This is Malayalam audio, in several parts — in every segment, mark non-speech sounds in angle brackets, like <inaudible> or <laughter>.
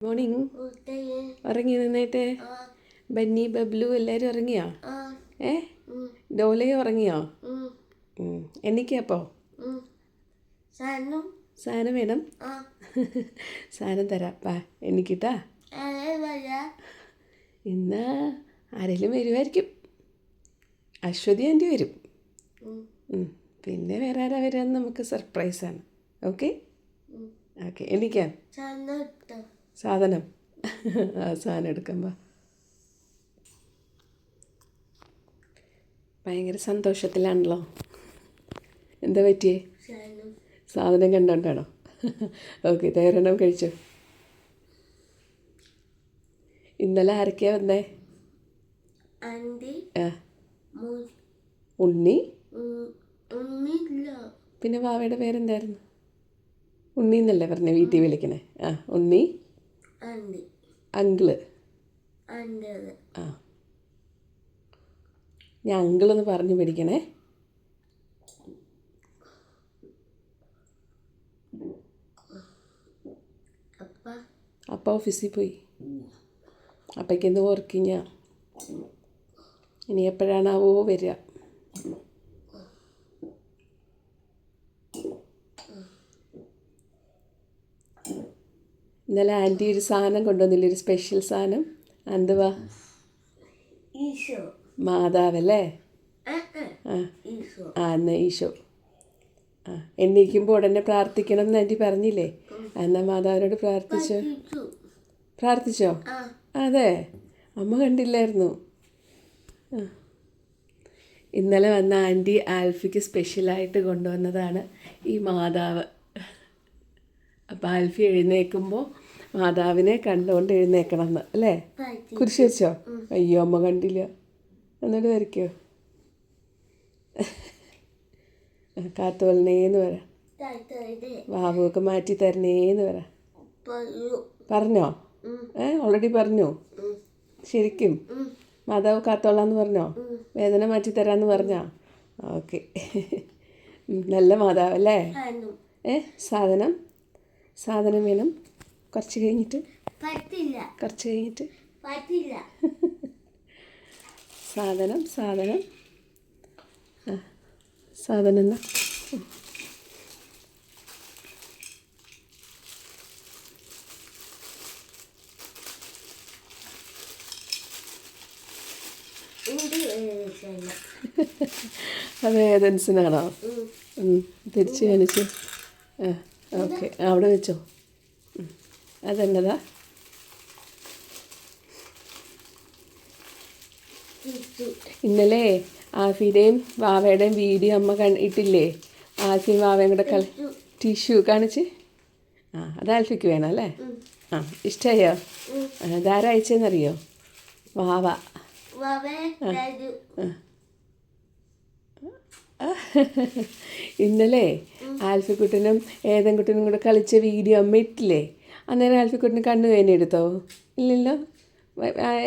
മോർണിംഗ് ഉറങ്ങി നന്നായിട്ട് ബന്നി ബബ്ലു എല്ലാവരും ഉറങ്ങിയോ? ഏ? ഡോലയോ ഉറങ്ങിയോ? ഉം. സാധനം വേണം. സാധനം തരാപ്പാ എനിക്കിട്ടാ ഇന്ന് ആരെങ്കിലും വരുമായിരിക്കും അശ്വതി ആന്റി വരും. പിന്നെ വേറെ ആരാ വരാന്ന് നമുക്ക് സർപ്രൈസാണ് ഓക്കെ ഓക്കെ എനിക്കാ സാധനം. ആ സാധനം എടുക്കുമ്പോൾ ഭയങ്കര സന്തോഷത്തിലാണല്ലോ. എന്താ പറ്റിയേ? സാധനം കണ്ടോണ്ടാണോ? ഓക്കെ തയ്യാറെണ്ണം കഴിച്ചു. ഇന്നലെ ആരൊക്കെയാ വന്നേ? ഉണ്ണി? പിന്നെ വാവയുടെ പേരെന്തായിരുന്നു? ഉണ്ണി എന്നല്ലേ പറഞ്ഞേ വീട്ടിൽ വിളിക്കണേ? ആ ഉണ്ണി? അങ്കിൾ. ആ. ഞാൻ അങ്കിളെന്ന് പറഞ്ഞു പഠിക്കണേ അപ്പ. ഓഫീസിൽ പോയി. അപ്പയ്ക്ക് വർക്കിങ്ങാ ഇനി എപ്പോഴാണാവോ വരിക? ഇന്നലെ ആന്റി ഒരു സാധനം കൊണ്ടുവന്നില്ല ഒരു സ്പെഷ്യൽ സാധനം? എന്തുവാ? മാതാവല്ലേ? ആ ആ. ഈശോ. ആ എണ്ണീക്കുമ്പോൾ ഉടനെ പ്രാർത്ഥിക്കണം എന്ന് ആന്റി പറഞ്ഞില്ലേ? എന്നാൽ മാതാവിനോട് പ്രാർത്ഥിച്ചോ? പ്രാർത്ഥിച്ചോ. അതെ. അമ്മ കണ്ടില്ലായിരുന്നു. ആ. ഇന്നലെ വന്ന ആന്റി ആൽഫിക്ക് സ്പെഷ്യലായിട്ട് കൊണ്ടുവന്നതാണ് ഈ മാതാവ്. അപ്പോൾ ആൽഫി എഴുന്നേൽക്കുമ്പോൾ മാതാവിനെ കണ്ടുകൊണ്ട് എഴുന്നേക്കണം എന്ന് അല്ലേ കുരിശ് വെച്ചോ? അയ്യോ അമ്മ കണ്ടില്ല. എന്നിട്ട് വരയ്ക്കോ? കാത്തു പറ. വരാം ബാബുവൊക്കെ മാറ്റി തരണേന്ന് പറ. പറഞ്ഞോ. ഏ ഓൾറെഡി പറഞ്ഞു. ശരിക്കും? മാതാവ് കാത്തോളാന്ന് പറഞ്ഞോ? വേദന മാറ്റി തരാന്ന് പറഞ്ഞോ? ഓക്കെ. നല്ല മാതാവ് അല്ലേ ഏ സാധനം? സാധനം വേണം. കുറച്ച് കഴിഞ്ഞിട്ട് പറ്റില്ല കുറച്ച് കഴിഞ്ഞിട്ട് പറ്റില്ല <laughs> സാധനം സാധനം. ആ സാധനം എന്നാ? <laughs> അതെ ഏതൻസിനാണോ തിരിച്ചു കാണിച്ച്. ആ. ഓക്കെ. അവിടെ വെച്ചോ. അതെന്നതാ ഇന്നലെ ആഫിയുടെയും വാവയുടെയും വീഡിയോ അമ്മ കൺ- ഇട്ടില്ലേ? ആൽഫിയും വാവയും കൂടെ കളി ടിഷ്യൂ. കാണിച്ച്? ആ അത് ആൽഫിക്ക് വേണം അല്ലേ? ആ ഇഷ്ടമായോ ആ ഇതാരാ അയച്ചെന്നറിയോ? വാവ. വവേ രാജു <laughs> ഇന്നലെ ആൽഫിക്കുട്ടനും ഏതെങ്കുട്ടനും കൂടെ കളിച്ച വീഡിയോ അമ്മ ഇട്ടില്ലേ? അന്നേരം ആൽഫിക്കുട്ടന് കണ്ണു വേദന എടുത്തോ? ഇല്ലല്ലോ.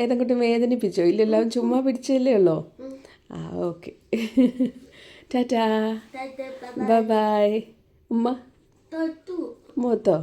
ഏതെൻകുട്ടൻ വേദനിപ്പിച്ചോ? ഇല്ലല്ലോ ചുമ്മാ പിടിച്ചല്ലേ ഉള്ളോ? ആ ഓക്കെ. <laughs> ടാറ്റാ. Bye bye. ഉമ്മ? മൂത്തോ